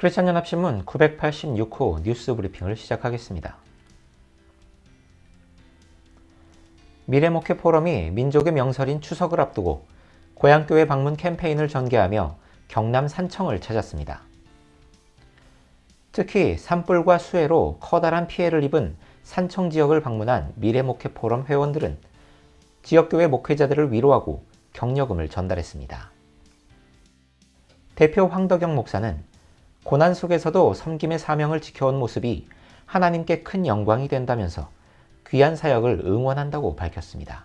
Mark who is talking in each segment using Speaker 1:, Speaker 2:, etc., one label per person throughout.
Speaker 1: 크리스천 연합신문 986호 뉴스 브리핑을 시작하겠습니다. 미래목회 포럼이 민족의 명설인 추석을 앞두고 고향교회 방문 캠페인을 전개하며 경남 산청을 찾았습니다. 특히 산불과 수해로 커다란 피해를 입은 산청 지역을 방문한 미래목회 포럼 회원들은 지역교회 목회자들을 위로하고 격려금을 전달했습니다. 대표 황덕영 목사는 고난 속에서도 섬김의 사명을 지켜온 모습이 하나님께 큰 영광이 된다면서 귀한 사역을 응원한다고 밝혔습니다.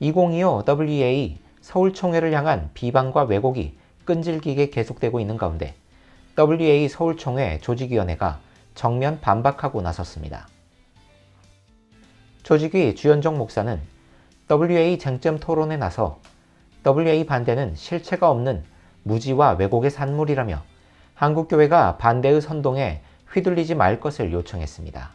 Speaker 1: 2025 WEA 서울총회를 향한 비방과 왜곡이 끈질기게 계속되고 있는 가운데 WEA 서울총회 조직위원회가 정면 반박하고 나섰습니다. 조직위 주연정 목사는 WA 쟁점 토론에 나서 WA 반대는 실체가 없는 무지와 왜곡의 산물이라며 한국교회가 반대의 선동에 휘둘리지 말 것을 요청했습니다.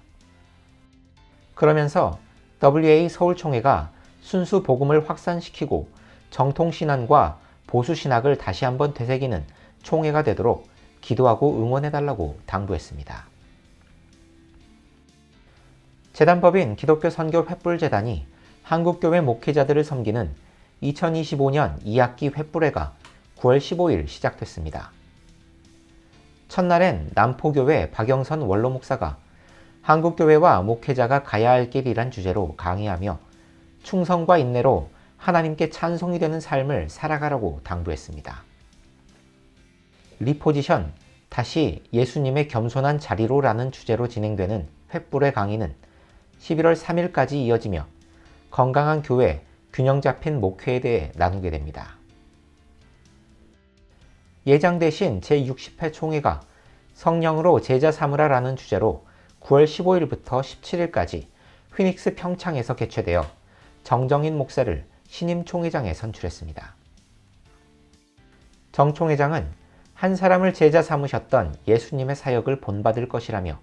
Speaker 1: 그러면서 WA 서울총회가 순수 복음을 확산시키고 정통신앙과 보수신학을 다시 한번 되새기는 총회가 되도록 기도하고 응원해달라고 당부했습니다. 재단법인 기독교 선교 횃불재단이 한국교회 목회자들을 섬기는 2025년 2학기 횃불회가 9월 15일 시작됐습니다. 첫날엔 남포교회 박영선 원로 목사가 한국교회와 목회자가 가야 할 길이란 주제로 강의하며 충성과 인내로 하나님께 찬송이 되는 삶을 살아가라고 당부했습니다. 리포지션 다시 예수님의 겸손한 자리로 라는 주제로 진행되는 횃불의 강의는 11월 3일까지 이어지며 건강한 교회, 균형 잡힌 목회에 대해 나누게 됩니다. 예장되신 제60회 총회가 성령으로 제자 삼으라라는 주제로 9월 15일부터 17일까지 휘닉스 평창에서 개최되어 정정인 목사를 신임 총회장에 선출했습니다. 정 총회장은 한 사람을 제자 삼으셨던 예수님의 사역을 본받을 것이라며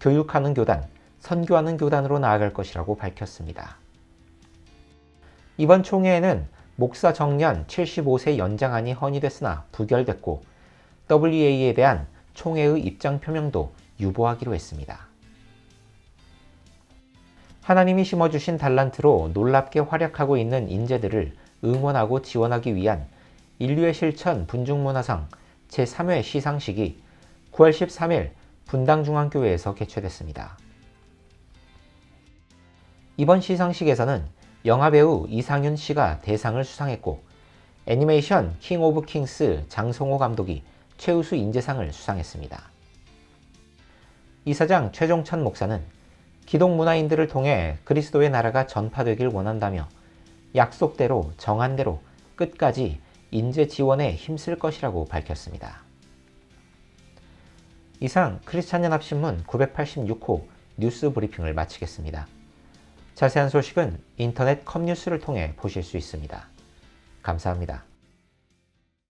Speaker 1: 교육하는 교단, 선교하는 교단으로 나아갈 것이라고 밝혔습니다. 이번 총회에는 목사 정년 75세 연장안이 헌의됐으나 부결됐고 WA에 대한 총회의 입장 표명도 유보하기로 했습니다. 하나님이 심어주신 달란트로 놀랍게 활약하고 있는 인재들을 응원하고 지원하기 위한 인류의 실천 분중문화상 제3회 시상식이 9월 13일 분당중앙교회에서 개최됐습니다. 이번 시상식에서는 영화배우 이상윤 씨가 대상을 수상했고 애니메이션 킹 오브 킹스 장성호 감독이 최우수 인재상을 수상했습니다. 이사장 최종천 목사는 기독 문화인들을 통해 그리스도의 나라가 전파되길 원한다며 약속대로 정한대로 끝까지 인재 지원에 힘쓸 것이라고 밝혔습니다. 이상 크리스찬 연합신문 986호 뉴스 브리핑을 마치겠습니다. 자세한 소식은 인터넷 컴뉴스를 통해 보실 수 있습니다. 감사합니다.